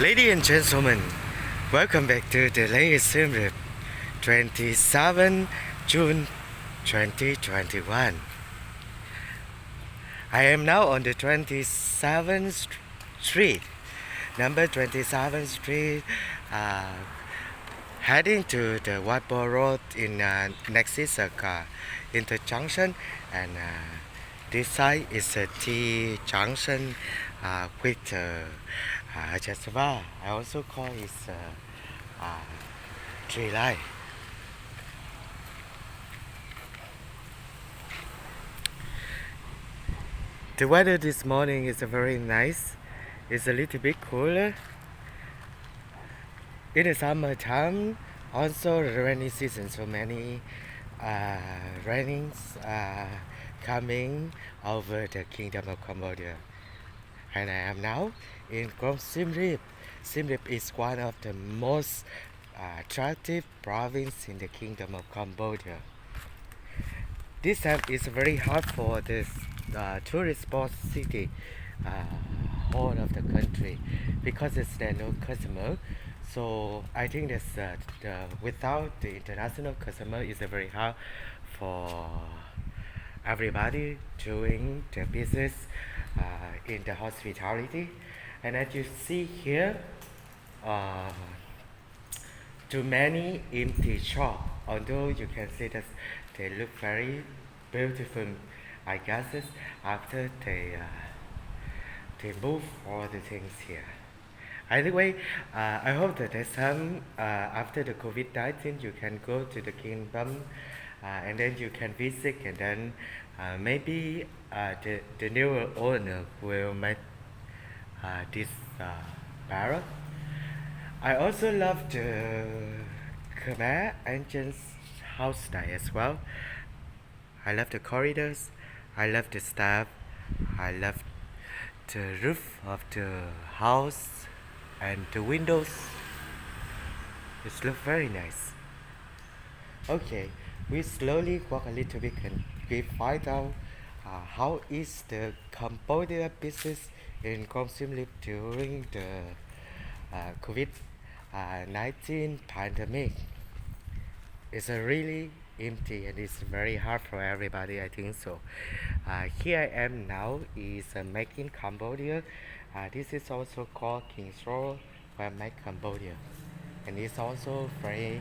Ladies and gentlemen, welcome back to the latest Sim Rip 27 June 2021. I am now on the 27th Street, number 27th Street, uh, heading to the Whiteball Road in uh, Nexisaka interjunction, and uh, this side is a T junction uh, with uh, uh. I also call it uh, uh, tree line. The weather this morning is very nice. It's a little bit cooler. In the summertime, also rainy season, so many uh, rainings are coming over the kingdom of Cambodia. And I am now in Krom Siem Reap. Siem Reap is one of the most uh, attractive province in the kingdom of Cambodia. This time is very hard for this uh, tourist spot city, uh, whole of the country, because it's there no customer. So I think that's uh, the, without the international customer is very hard for everybody doing the business uh, in the hospitality. And as you see here, uh, too many empty shop. Although you can see that they look very beautiful, I guess after they uh, they move all the things here. anyway uh, I hope that next time uh, after the COVID-19 you can go to the kingdom uh, and then you can visit and then uh, maybe uh, the, the new owner will make this uh, barrack. I also love the Khmer entrance house style as well. I love the corridors. I love the staff. I love the roof of the house and the windows. It looks very nice. Okay, we slowly walk a little bit and we find out uh, how is the Cambodia business in Krom during the uh, COVID-19 pandemic. It's a really empty and it's very hard for everybody I think so. Uh, here I am now is uh, making Cambodia. Uh, this is also called King's Road where make Cambodia. And it's also very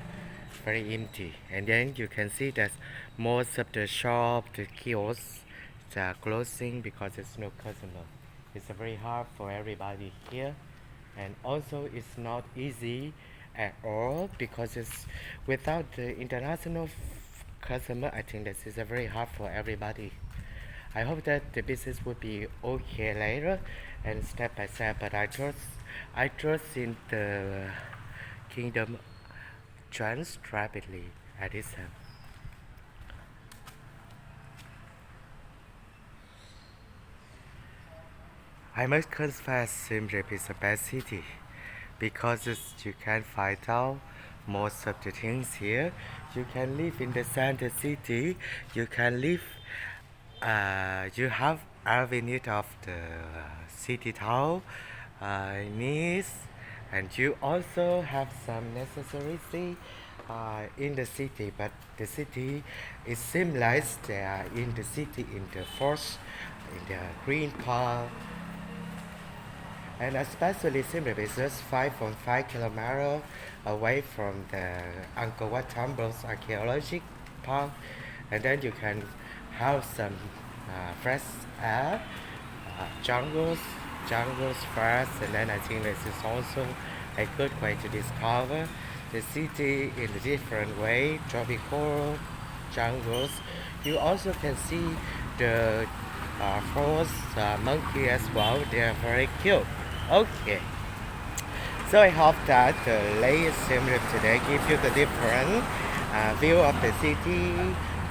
very empty. And then you can see that most of the shop the kiosks are closing because there's no customer it's very hard for everybody here. And also it's not easy at all because it's without the international customer i think this is very hard for everybody. I hope that the business will be okay later and step by step but i trust i trust in the kingdom trans rapidly at this time I must confess Siem Reap is a best city because you can find out most of the things here. You can live in the center city. You can live. Uh, you have avenue of the city town uh, needs, and you also have some necessary thing uh, in the city. But the city, it seems like they are in the city in the forest, in the green park and especially Reap is just 5.5 kilometers away from the Angkor Wat Temples Archaeological Park, and then you can have some uh, fresh air, uh, jungles, jungles first, and then I think this is also a good way to discover the city in a different way, tropical jungles. You also can see the uh, forest uh, monkey as well. They are very cute. Okay. So I hope that the latest Siem Reap today gives you the different uh, view of the city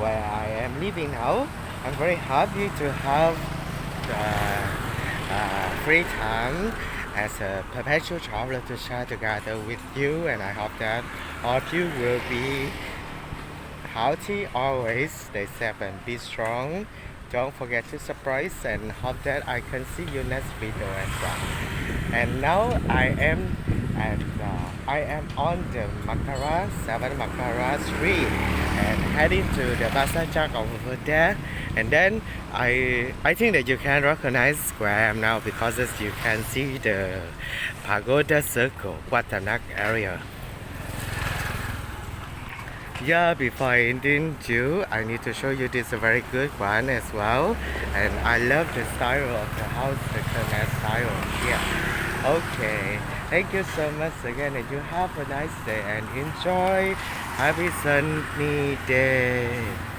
where I am living now. I'm very happy to have the uh, free time as a perpetual traveler to share together with you and I hope that all of you will be healthy always, stay safe and be strong don't forget to surprise and hope that I can see you next video as well. And now I am at I am on the Makara, 7 Makara Street and heading to the Bazaar Jack over there. And then I I think that you can recognize where I am now because you can see the Pagoda Circle, Watanak area. Yeah, before ending you, I need to show you this very good one as well. And I love the style of the house, the Khmer style here. Okay, thank you so much again and you have a nice day and enjoy. Happy sunny day.